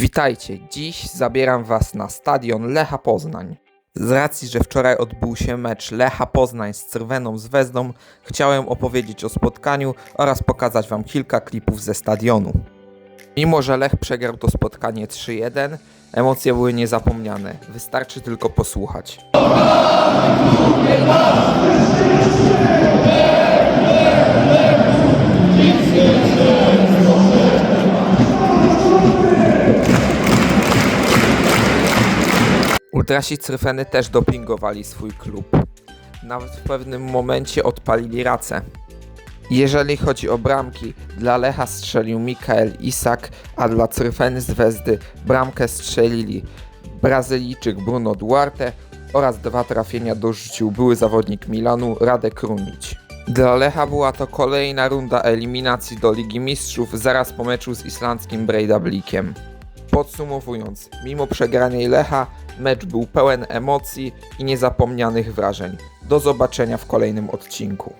Witajcie, dziś zabieram Was na stadion Lecha Poznań. Z racji, że wczoraj odbył się mecz Lecha Poznań z Crweną z Wezdą, chciałem opowiedzieć o spotkaniu oraz pokazać Wam kilka klipów ze stadionu. Mimo, że Lech przegrał to spotkanie 3-1, emocje były niezapomniane. Wystarczy tylko posłuchać. Ultrasi Cryfeny też dopingowali swój klub. Nawet w pewnym momencie odpalili racę. Jeżeli chodzi o bramki, dla Lecha strzelił Mikael Isak, a dla Cryfeny z Wezdy bramkę strzelili Brazylijczyk Bruno Duarte oraz dwa trafienia dorzucił były zawodnik Milanu Radek Runić. Dla Lecha była to kolejna runda eliminacji do Ligi Mistrzów zaraz po meczu z islandzkim Breidablikiem. Podsumowując, mimo przegranej Lecha, mecz był pełen emocji i niezapomnianych wrażeń. Do zobaczenia w kolejnym odcinku.